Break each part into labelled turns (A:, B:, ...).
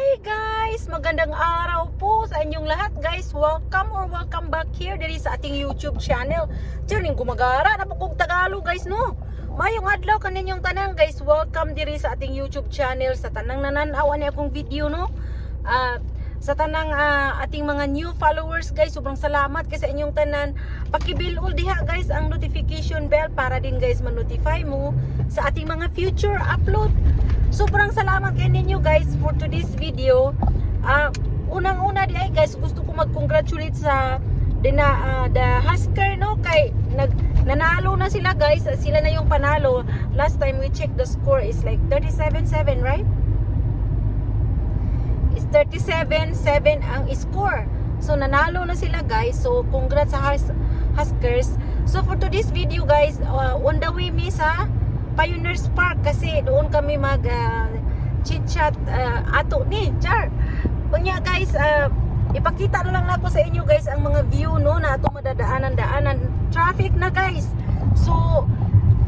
A: Hi guys! Magandang araw po sa inyong lahat guys. Welcome or welcome back here diri sa ating YouTube channel. Diyan gumagara na Tagalog guys no. Mayong adlaw kaninyong tanan guys. Welcome diri sa ating YouTube channel sa tanang nananaw ni akong video no. Ah, sa tanang ah, ating mga new followers guys, sobrang salamat kasi inyong tanan. Pakibilul diha guys ang notification bell para din guys ma-notify mo sa ating mga future upload. Sobrang salamat kay ninyo guys for today's video. Ah, unang-una di ay guys, gusto ko mag-congratulate sa dina ah, the Husker no kay nag nanalo na sila guys. Sila na yung panalo. Last time we checked the score is like 37-7, right? is 37-7 ang score. So, nanalo na sila guys. So, congrats sa Hus- Huskers. So, for today's video guys, uh, on the way mi sa Pioneers Park kasi doon kami mag uh, chit-chat uh, ato ni Char. Unya guys, uh, ipakita na lang ako sa inyo guys ang mga view no na ato madadaanan-daanan. Traffic na guys. So,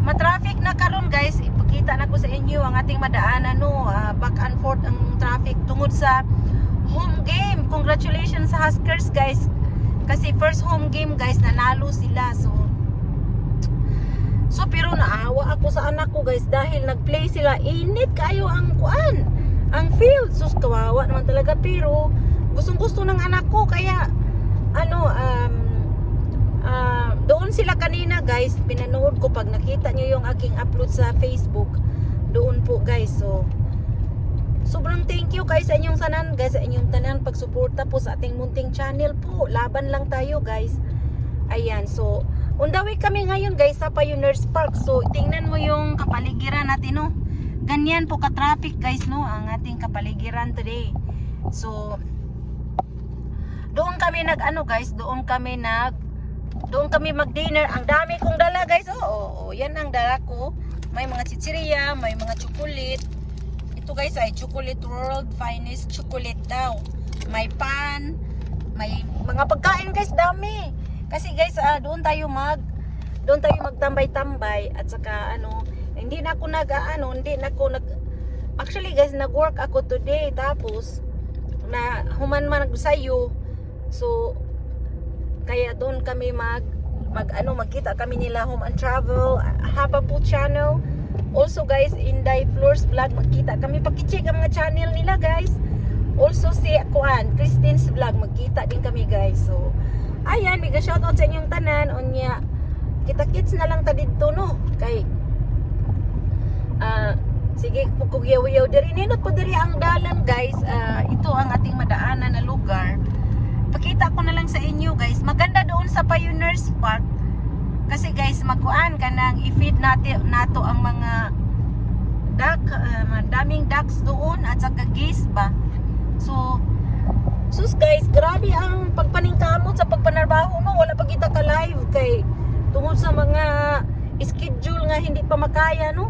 A: matraffic na karon guys ipakita na ko sa inyo ang ating madaanan no ah, back and forth ang traffic tungod sa home game congratulations sa Huskers guys kasi first home game guys nanalo sila so so pero naawa ako sa anak ko guys dahil nagplay sila init kayo ang kuan ang field sus kawawa naman talaga pero gustong gusto ng anak ko kaya ano um Ah, doon sila kanina guys, pinanood ko pag nakita nyo yung aking upload sa Facebook. Doon po guys. So, sobrang thank you guys sa inyong sanan, guys, sa inyong tanan pagsuporta po sa ating munting channel po. Laban lang tayo guys. Ayan, so, way kami ngayon guys sa Pioneers Park. So, tingnan mo yung kapaligiran natin, no? Ganyan po ka-traffic guys, no? Ang ating kapaligiran today. So, doon kami nag ano guys, doon kami nag doon kami mag-dinner. Ang dami kong dala, guys. Oo, oh, oh, yan ang dala ko. May mga chichirya, may mga chocolate. Ito, guys, ay chocolate world finest chocolate daw. May pan, may mga pagkain, guys, dami. Kasi, guys, ah, doon tayo mag doon tayo magtambay-tambay at saka ano, hindi na ako nag ah, ano, hindi na ako nag Actually, guys, nag-work ako today tapos na human man sayo. So, kaya doon kami mag mag ano magkita kami nila home and travel haba po channel. Also guys Inday Floors vlog magkita kami. Paki-check ang mga channel nila guys. Also si Kuan Christine's vlog magkita din kami guys. So ayan mega shoutout sa inyong tanan. Unya kita kits na lang ta dito no? Kay ah sige kugyaw-yaw diri. Ninot po diri ang dalan guys. Ah, ito ang ating madaanan na lugar. Pakita ko na lang sa inyo guys. Maganda doon sa Pioneers Park. Kasi guys magkuan ka nang i-feed natin nato ang mga duck uh, madaming ducks doon at saka geese ba. So sus guys grabe ang pagpaningkamot sa pagpanarbaho mo wala pa kita ka live kay tungod sa mga schedule nga hindi pa makaya no?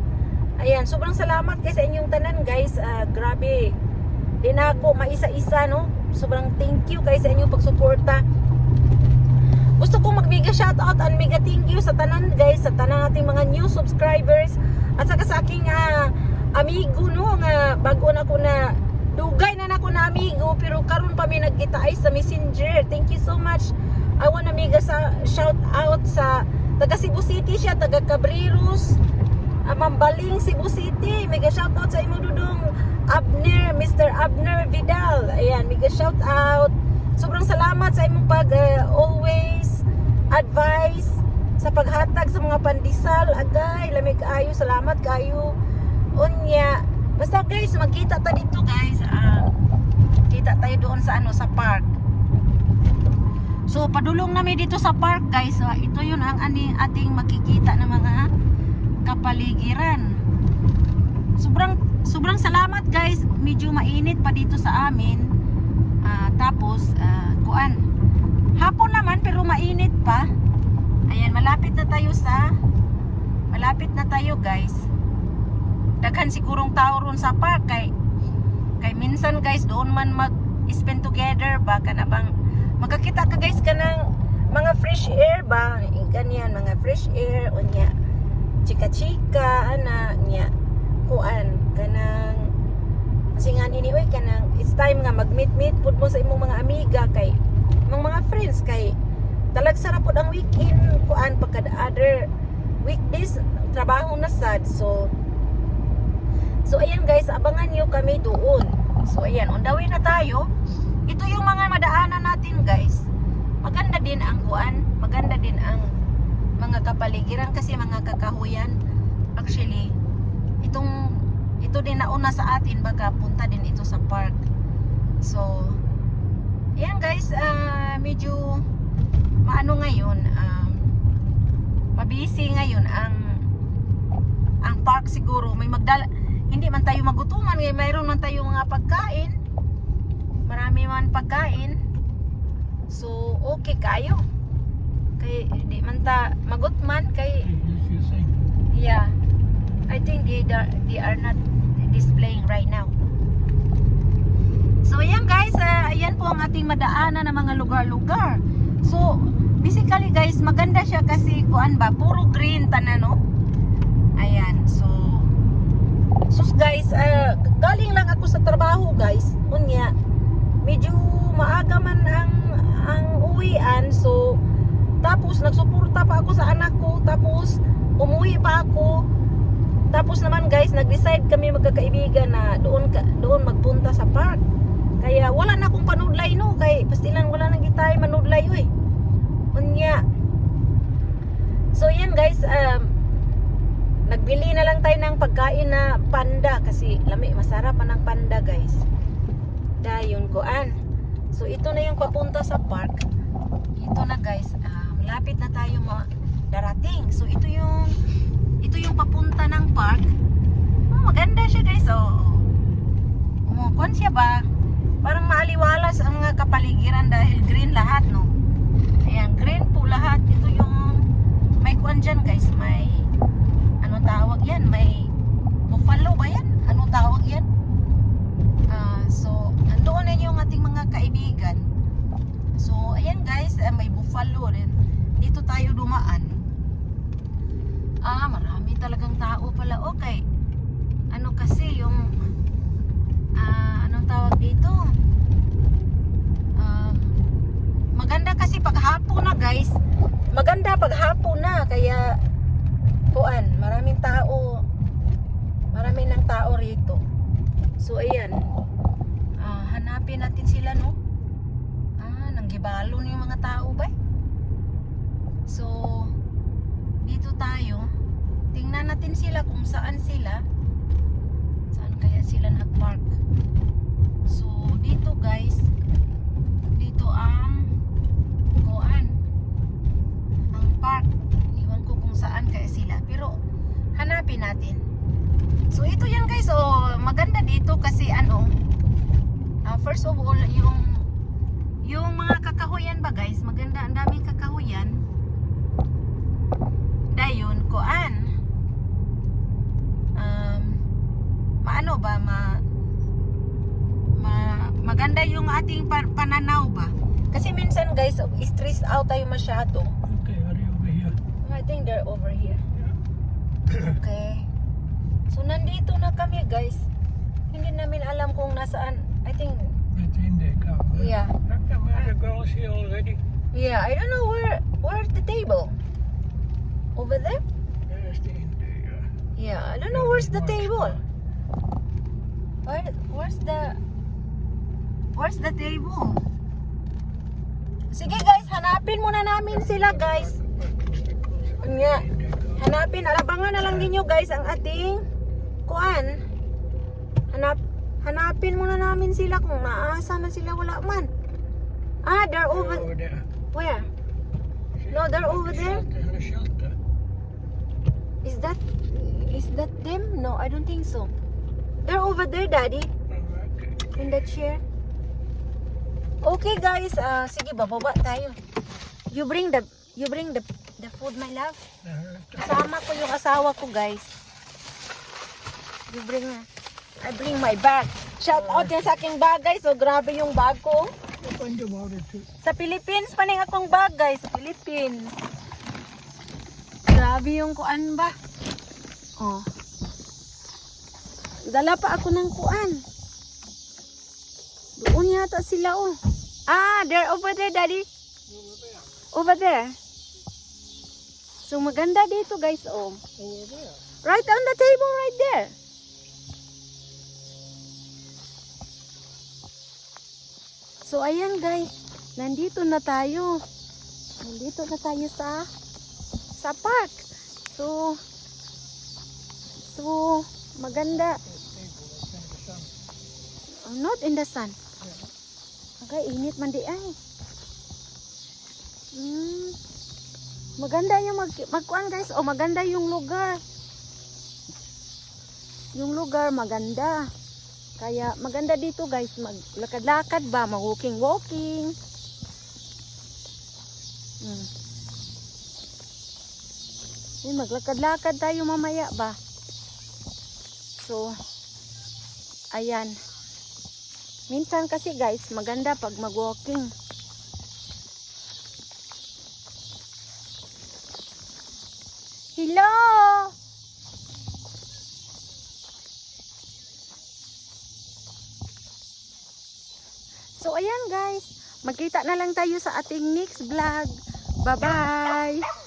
A: Ayan sobrang salamat kay sa inyong tanan guys. Ah, grabe. Di na ako maisa-isa no? Sobrang thank you guys sa inyong pagsuporta. Gusto ko magbiga shoutout and mega thank you sa tanan guys sa tanan nating mga new subscribers at saka sa aking ah, amigo no? Nga bago na ko na dugay na nako na amigo pero karon pa may nagkita ay sa messenger. Thank you so much. I wanna mega sa shout out sa taga Cebu City siya taga Cabreros ah, Mambaling Cebu City. Mega shout out sa imo dudong Abner Mr. Abner Vidal. Ayan mega shout out. Sobrang salamat sa imong pag uh, always advice sa paghatag sa mga pandesal. Agay lamig kaayo salamat kaayo unya basta guys magkita ta dito guys. Ah, kita tayo doon sa ano sa park. So padulong namin dito sa park guys. Ah, ito yun ang ani, ating makikita ng mga kapaligiran. Sobrang sobrang salamat guys. Medyo mainit pa dito sa amin. Ah, tapos ah, kuan. Hapon naman pero mainit pa. Ayan malapit na tayo sa malapit na tayo guys daghan sigurong tao ron sa park kay kay minsan guys doon man mag spend together ba ka na bang magkakita ka guys ka ng mga fresh air ba? Ganyan mga fresh air unya chika chika ana nya kuan kanang kasi nga nini oy kanang it's time nga mag-meet-meet pud mo sa imong mga amiga kay imong mga friends kay talag sarap pud ang weekend kuan pagka other weekdays trabaho na sad so So ayan guys, abangan nyo kami doon. So ayan, on na tayo. Ito yung mga madaanan natin guys. Maganda din ang kuan, maganda din ang mga kapaligiran kasi mga kakahuyan. Actually, itong ito din nauna sa atin baka punta din ito sa park. So, ayan guys, ah, medyo maano ngayon, um, mabisi ngayon ang ang park siguro may magdala hindi man tayo magutuman ngayon mayroon man tayo mga pagkain. Marami man pagkain. So okay kayo. Kay di man ta magutman kay yeah. I think they, are- they are not displaying right now. So ayan guys ah, ayan po ang ating madaanan ng mga lugar-lugar. So basically guys maganda siya kasi kuan ba puro green tanan no? Ayan so sus guys ah, galing lang ako sa trabaho guys. Unya medyo maaga man ang ang uwian so tapos nagsuporta pa ako sa anak ko tapos umuwi pa ako. Tapos naman guys nag-decide kami magkakaibigan na doon doon magpunta sa park. Kaya wala na akong panudlay no? Kay pastilan wala nang gitay manudlay oy unya. So yan guys um, nagbili na lang tayo ng pagkain na panda kasi lami masarap man ang panda guys. Dayon koan so ito na yung papunta sa park. Ito na guys. Ah, malapit na tayo ma darating. So ito yung ito yung papunta ng park. Oh, maganda siya guys. Oh. Umukuan siya ba? Parang maaliwalas ang mga kapaligiran dahil green lahat no? Ayan green po lahat. Ito yung may kuan dyan guys. May tawag yan? May buffalo ba yan? Ano tawag yan? Ah, so nandoon na yung ating mga kaibigan. So ayan guys eh, may buffalo rin. Dito tayo dumaan. Ah marami talagang tao pala. Okay. Ano kasi yung ah anong tawag dito? Um, maganda kasi pag hapon na guys. Maganda pag hapon na kaya kuan maraming tao. Marami ng tao rito. So ayan. Ah, hanapin natin sila no? Ah nanggibalo na yung mga tao ba so dito tayo. Tingnan natin sila kung saan sila. Saan kaya sila nagpark? So dito guys. Dito ang kuan. Ang park. Iwan ko kung saan kaya sila hanapin natin. So ito yan guys. Oh maganda dito kasi ano ah, first of all yung yung mga kakahuyan ba guys? Maganda ang daming kakahuyan. Dayon kuan um, maano ba ma, ma maganda yung ating pa- pananaw ba? Kasi minsan guys stress out tayo masyado.
B: Okay, are you over here?
A: I think they're over here. Okay. So nandito na kami guys. Hindi namin alam kung nasaan. I think
B: It's in there, come.
A: yeah.
B: The girls here already?
A: Yeah, I don't know where where's the table? Over there?
B: There's the in there.
A: Yeah, I don't know where's the table. Where where's the Where's the table? Sige guys, hanapin muna namin sila guys. Nga, hanapin, alabangan na lang ninyo guys ang ating kuan. Hanap, hanapin muna namin sila kung naasa na sila wala man. Ah, they're over,
B: Over there.
A: where? No, they're over there. Is that, is that them? No, I don't think so. They're over there, daddy. In the chair. Okay guys, ah sige bababa tayo. You bring the you bring the the food my love.
B: Uh,
A: Kasama ko yung asawa ko guys. You bring I bring my bag. Shout out yan sa aking bag guys. So grabe yung bag ko. Sa Philippines pa ning akong bag guys. Sa Philippines. Grabe yung kuan ba. Oh. Dala pa ako ng kuan. nata sila oh. Ah, they're over there, daddy.
B: Over there.
A: So maganda dito guys oh. Right on the table right there. So ayan guys, nandito na tayo. Nandito na tayo sa sa park. So So maganda.
B: Sun.
A: Oh, not in the sun. Okay, init man di ay. Mm. Maganda yung mag magkuan guys. Oh, maganda yung lugar. Yung lugar maganda. Kaya maganda dito guys, maglakad-lakad ba, mag-walking-walking. Mm. Eh, maglakad-lakad tayo mamaya ba. So, ayan. Minsan kasi guys, maganda pag mag-walking. Hello! So ayan guys, magkita na lang tayo sa ating next vlog. Bye-bye!